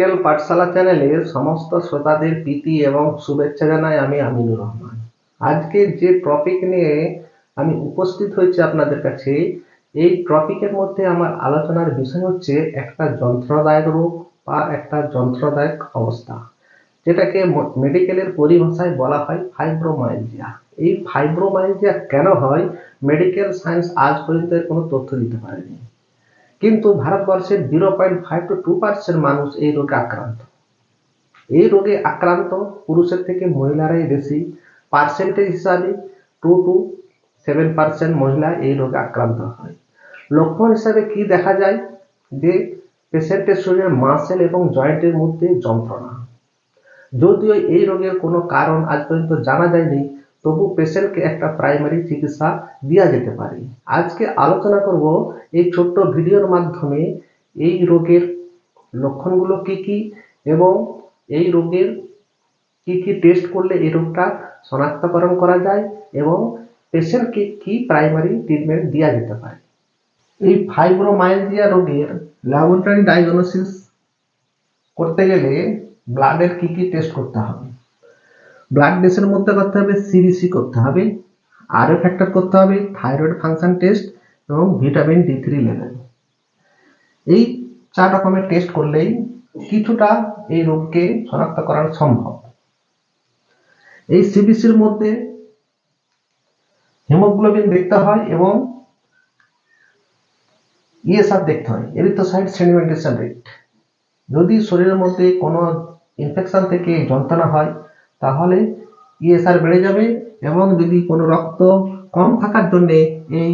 Clinical পাঠশালা চ্যানেলের সমস্ত শ্রোতাদের প্রীতি এবং শুভেচ্ছা জানাই আমি আমিনুর রহমান। আজকে যে টপিক নিয়ে আমি উপস্থিত হয়েছি আপনাদের কাছে, এই টপিকের মধ্যে আমার আলোচনার বিষয় হচ্ছে একটা যন্ত্রদায়ক রোগ বা একটা যন্ত্রদায়ক অবস্থা, যেটাকে মেডিকেলের পরিভাষায় বলা হয় ফাইব্রোমাইলজিয়া এই ফাইব্রোমাইলজিয়া কেন হয়? মেডিকেল সায়েন্স আজ পর্যন্ত কোনো তথ্য দিতে পারেনি। কিন্তু ভারতবর্ষের zero point five two two percent মানুষ এই রোগে আক্রান্ত। এই রোগে আক্রান্ত পুরুষের থেকে মহিলারাই বেশি। পার্সেন্টেজ হিসাবে টু টু সেভেন পার্সেন্ট মহিলা এই রোগে আক্রান্ত হয়। লক্ষণ হিসাবে কি দেখা যায়? যে পেশেন্টের শরীরে মাসেল এবং জয়েন্টের মধ্যে যন্ত্রণা। যদিও এই রোগের কোনো কারণ আজ পর্যন্ত জানা যায়নি, তবু পেশেন্টকে একটা প্রাইমারি চিকিৎসা দেওয়া যেতে পারে। আজকে আলোচনা করব এই ছোট্ট ভিডিওর মাধ্যমে এই রোগের লক্ষণগুলো কি কি এবং এই রোগের কি কি টেস্ট করলে এই রোগটা শনাক্তকরণ করা যায় এবং পেশেন্টকে কি প্রাইমারি ট্রিটমেন্ট দেওয়া যেতে পারে? এই ফাইব্রোমাইলজিয়া রোগের ল্যাবরেটরি ডায়াগনোসিস করতে গেলে ব্লাডের কি কি টেস্ট করতে হবে? ব্লাড টেস্টের মধ্যে করতে হবে সিবিসি করতে হবে আরও ফ্যাক্টর করতে হবে থাইরয়েড ফাংশন টেস্ট এবং ভিটামিন ডি থ্রি লেভেল এই চার রকমের টেস্ট করলেই কিছুটা এই রোগকে শনাক্ত করা সম্ভব। এই সিবিসির মধ্যে হিমোগ্লোবিন দেখতে হয় এবং ইএসআর দেখতে হয়। এরিথ্রোসাইট সেডিমেন্টেশন রেট যদি শরীরের মধ্যে কোনো ইনফেকশন থেকে যন্ত্রণা হয়, তাহলে ইএসআর বেড়ে যাবে এবং যদি কোনো রক্ত কম থাকার জন্যে এই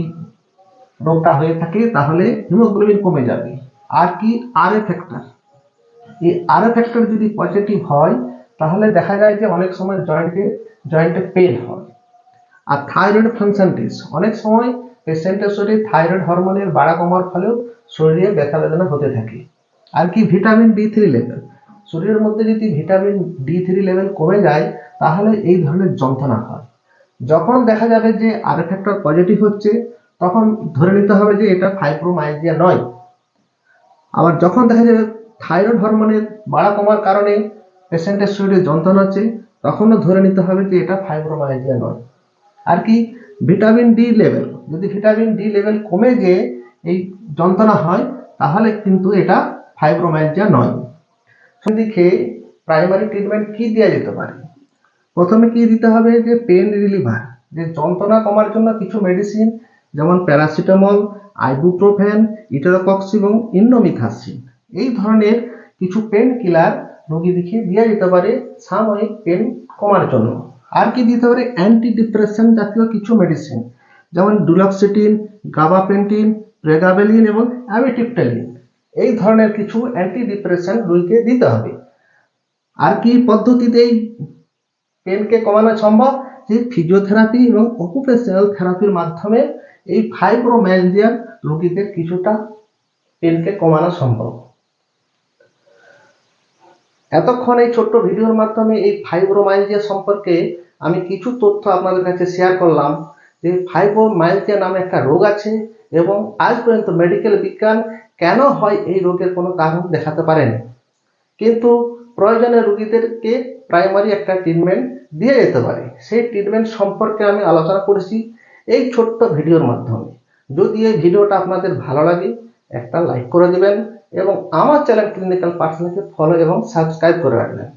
রোগটা হয়ে থাকে, তাহলে হিমোগ্লোবিন কমে যাবে। আর কি আর এ ফ্যাক্টর এই আর এ ফ্যাক্টর যদি পজিটিভ হয়, তাহলে দেখা যায় যে অনেক সময় জয়েন্টে জয়েন্টে পেন হয়। আর থাইরয়েড ফাংশন অনেক সময় পেশেন্টের শরীরে থাইরয়েড হরমোনের বাড়া কমার ফলেও শরীরে ব্যথা বেদনা হতে থাকে। আর কি ভিটামিন ডি থ্রি লেভেল শরীরের মধ্যে যদি ভিটামিন ডি থ্রি লেভেল কমে যায়, তাহলে এই ধরনের যন্ত্রণা হয়। যখন দেখা যাবে যে আর ফ্যাক্টর পজিটিভ হচ্ছে তখন ধরে নিতে হবে যে এটা ফাইব্রোমাইলজিয়া নয়। আবার যখন দেখা যাবে থাইরয়েড হরমোনের বাড়া কমার কারণে পেশেন্টের শরীরে যন্ত্রণা হচ্ছে, তখনও ধরে নিতে হবে যে এটা ফাইব্রোমাইলজিয়া নয়। আর কি? ভিটামিন ডি লেভেল যদি ভিটামিন ডি লেভেল কমে গিয়ে এই যন্ত্রণা হয়, তাহলে কিন্তু এটা ফাইব্রোমাইলজিয়া নয়। দিকে প্রাইমারি ট্রিটমেন্ট কি দেওয়া যেতে পারে? প্রথমে কি দিতে হবে? যে পেন রিলিভার যে যন্ত্রণা কমার জন্য কিছু মেডিসিন যেমন প্যারাসিটামল, আইবুপ্রোফেন ইটারোকক্স এবং ইন্ডোমিথাসিন। এই ধরনের কিছু পেন কিলার রোগীদেরকে দেওয়া যেতে পারে সাময়িক পেন কমার জন্য। আর কি দিতে পারে? অ্যান্টি ডিপ্রেশন জাতীয় কিছু মেডিসিন যেমন ডুলক্সিটিন গাবাপেন্টিন প্রেগাবেলিন এবং অ্যামিটিপটেলিন এই ধরনের কিছু অ্যান্টি ডিপ্রেশন রোগীকে দিতে হবে। আর কি পদ্ধতিতে এই পেনকে কমানো সম্ভব? যে ফিজিওথেরাপি এবং অকুপেশনাল থেরাপির মাধ্যমে এই ফাইব্রোম্যালজিয়ার রোগীদের কিছুটা পেনকে কমানো সম্ভব। এতক্ষণ এই ছোট্ট ভিডিওর মাধ্যমে এই ফাইব্রোমাইলজিয়া সম্পর্কে আমি কিছু তথ্য আপনাদের কাছে শেয়ার করলাম যে ফাইব্রোমাইলজিয়া নামে একটা রোগ আছে এবং আজ পর্যন্ত মেডিকেল বিজ্ঞান কেন হয় এই রোগের কোনো কারণ দেখাতে পারেন। কিন্তু প্রয়োজনে রোগীদেরকে প্রাইমারি একটা ট্রিটমেন্ট দিয়ে যেতে পারে। সেই ট্রিটমেন্ট সম্পর্কে আমি আলোচনা করেছি। এই ছোট্ট ভিডিওর মাধ্যমে। যদি এই ভিডিওটা আপনাদের ভালো লাগে, একটা লাইক করে দেবেন এবং আমার চ্যানেল ক্লিনিক্যাল পার্সোনালকে ফলো এবং সাবস্ক্রাইব করে রাখবেন।